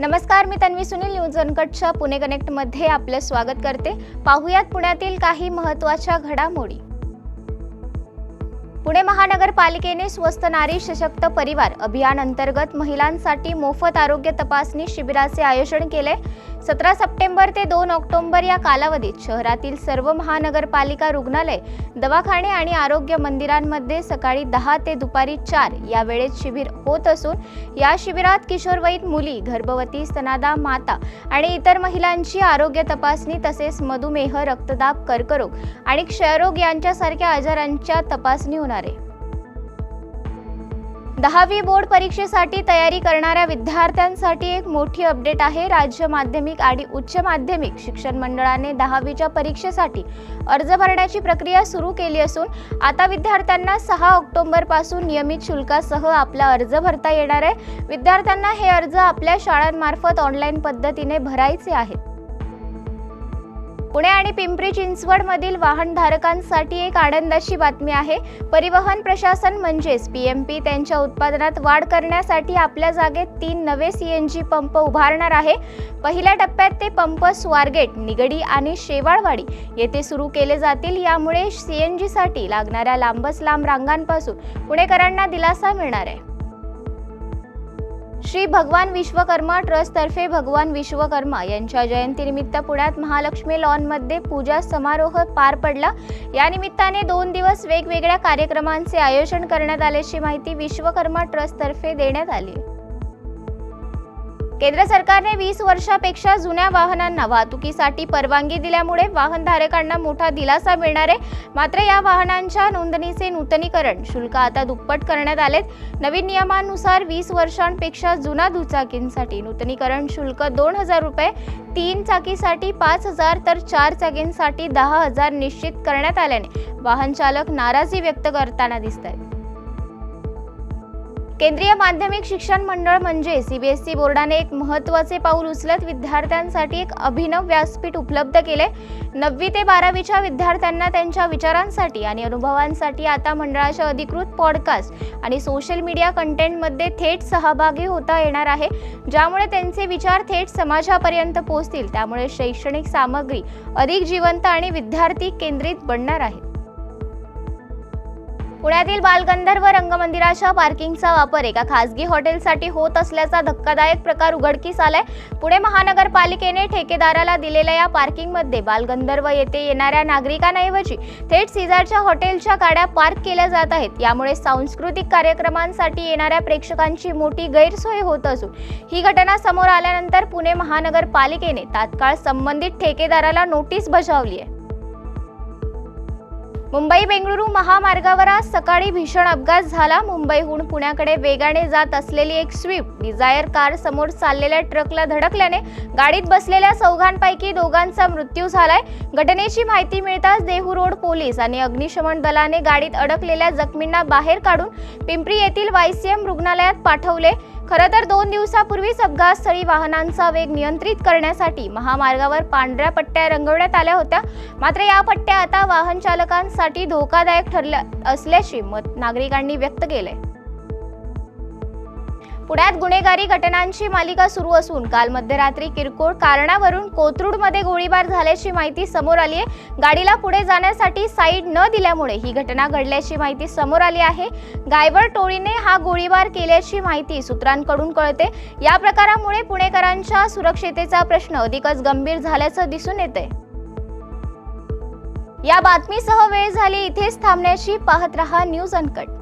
नमस्कार मी तन्वी सुनील न्यूज अनकटच्या पुणे कनेक्टमध्ये आपलं स्वागत करते. पाहुयात पुण्यातील काही महत्त्वाच्या घडामोडी. पुणे महानगरपालिकेने स्वस्त नारी सशक्त परिवार अभियान अंतर्गत महिलांसाठी मोफत आरोग्य तपासणी शिबिराचे आयोजन केले. सतरा सप्टेंबर ते दोन ऑक्टोबर या कालावधीत शहरातील सर्व महानगरपालिका रुग्णालय दवाखाने आणि आरोग्य मंदिरांमध्ये सकाळी दहा ते दुपारी चार या वेळेत शिबिर होत असून या शिबिरात किशोरवयीन मुली गर्भवती स्तनादा माता आणि इतर महिलांची आरोग्य तपासणी तसेच मधुमेह रक्तदाब कर्करोग आणि क्षयरोग यांच्यासारख्या आजारांच्या तपासणी होणार आहे. दहावी बोर्ड परीक्षेसाठी तयारी करणाऱ्या विद्यार्थ्यांसाठी एक मोठी अपडेट आहे. राज्य माध्यमिक आणि उच्च माध्यमिक शिक्षण मंडळाने दहावीच्या परीक्षेसाठी अर्ज भरण्याची प्रक्रिया सुरू केली असून आता विद्यार्थ्यांना सहा ऑक्टोबरपासून नियमित शुल्कासह आपला अर्ज भरता येणार आहे. विद्यार्थ्यांना हे अर्ज आपल्या शाळांमार्फत ऑनलाईन पद्धतीने भरायचे आहेत. पुणे आणि पिंपरी चिंचवड मधील वाहनधारकांसाठी एक आनंदाची बातमी आहे. परिवहन प्रशासन म्हणजेच पी एम पी त्यांच्या उत्पादनात वाढ करण्यासाठी आपल्या जागेत तीन नवे सी एन जी पंप उभारणार आहे. पहिल्या टप्प्यात ते पंप स्वारगेट निगडी आणि शेवाळवाडी येथे सुरू केले जातील. यामुळे सी एन जीसाठी लागणाऱ्या लांबच लांब रांगांपासून पुणेकरांना दिलासा मिळणार आहे. श्री भगवान विश्वकर्मा ट्रस्टतर्फे भगवान विश्वकर्मा यांच्या जयंतीनिमित्त पुण्यात महालक्ष्मी लॉनमध्ये पूजा समारोह पार पडला. या निमित्ताने दोन दिवस वेगवेगळ्या कार्यक्रमांचे आयोजन करण्यात आल्याची माहिती विश्वकर्मा ट्रस्टतर्फे देण्यात आली. केंद्र सरकारने वीस वर्षापेक्षा जुन्या वाहनांना वाहतुकीसाठी परवानगी दिल्यामुळे वाहनधारकांना मोठा दिलासा मिळणार आहे. मात्र या वाहनांच्या नोंदणीचे नूतनीकरण शुल्क आता दुप्पट करण्यात आलेत. नवीन नियमानुसार वीस वर्षांपेक्षा जुना दुचाकींसाठी नूतनीकरण शुल्क दोन हजार रुपये तीन चाकीसाठी पाच हजार तर चार चाकींसाठी दहा हजार निश्चित करण्यात आल्याने वाहन चालक नाराजी व्यक्त करताना दिसत आहेत केंद्रीय माध्यमिक शिक्षण मंडळ म्हणजे सीबीएसई बोर्डाने एक महत्त्वाचे पाऊल उचलत विद्यार्थ्यांसाठी एक अभिनव व्यासपीठ उपलब्ध केले. नववी ते बारावीच्या विद्यार्थ्यांना त्यांच्या विचारांसाठी आणि अनुभवांसाठी आता मंडळाच्या अधिकृत पॉडकास्ट आणि सोशल मीडिया कंटेंटमध्ये थेट सहभागी होता येणार आहे. ज्यामुळे त्यांचे विचार थेट समाजापर्यंत पोहोचतील. त्यामुळे शैक्षणिक सामग्री अधिक जिवंत आणि विद्यार्थी केंद्रित बनणार आहे पुण्यातील बालगंधर्व रंगमंदिराच्या पार्किंगचा वापर एका खासगी हॉटेलसाठी होत असल्याचा धक्कादायक प्रकार उघडकीस आलाय. पुणे महानगरपालिकेने ठेकेदाराला दिलेल्या या पार्किंगमध्ये बालगंधर्व येथे येणाऱ्या नागरिकांऐवजी थेट शेजारच्या हॉटेलच्या गाड्या पार्क केल्या जात आहेत. यामुळे सांस्कृतिक कार्यक्रमांसाठी येणाऱ्या प्रेक्षकांची मोठी गैरसोय होत असून ही घटना समोर आल्यानंतर पुणे महानगरपालिकेने तात्काळ संबंधित ठेकेदाराला नोटीस बजावली आहे. मुंबई बेंगळुरू महामार्गावर आज सकाळी भीषण अपघात झाला. मुंबईहून पुण्याकडे वेगाने जात असलेली एक स्विफ्ट डिझायर कार समोर चाललेल्या ट्रकला धडकल्याने गाडीत बसलेल्या चौघांपैकी दोघांचा मृत्यू झालाय. घटनेची माहिती मिळताच देहू रोड पोलीस आणि अग्निशमन दलाने गाडीत अडकलेल्या जखमींना बाहेर काढून पिंपरी येथील वायसीएम रुग्णालयात पाठवले. खरं तर दोन दिवसापूर्वीच अपघातस्थळी वाहनांचा वेग नियंत्रित करण्यासाठी महामार्गावर पांढऱ्या पट्ट्या रंगवण्यात आल्या होत्या. मात्र या पट्ट्या आता वाहन चालकांसाठी धोकादायक ठरल्या असल्याचे मत नागरिकांनी व्यक्त केले पुण्यात गुन्हेगारी घटनांची मालिका सुरू असून काल मध्यरात्री किरकोळ कारणावरून कोथरूडमध्ये गोळीबार झाल्याची माहिती समोर आली आहे. गाडीला पुढे जाण्यासाठी साईड न दिल्यामुळे ही घटना घडल्याची माहिती समोर आली आहे. गायबर टोळीने हा गोळीबार केल्याची माहिती सूत्रांकडून कळते. या प्रकारामुळे पुणेकरांच्या सुरक्षितेचा प्रश्न अधिकच गंभीर झाल्याचं दिसून येते. या बातमीसह वेळ झाली इथेच थांबण्याची पाहत रहा न्यूज अनकट.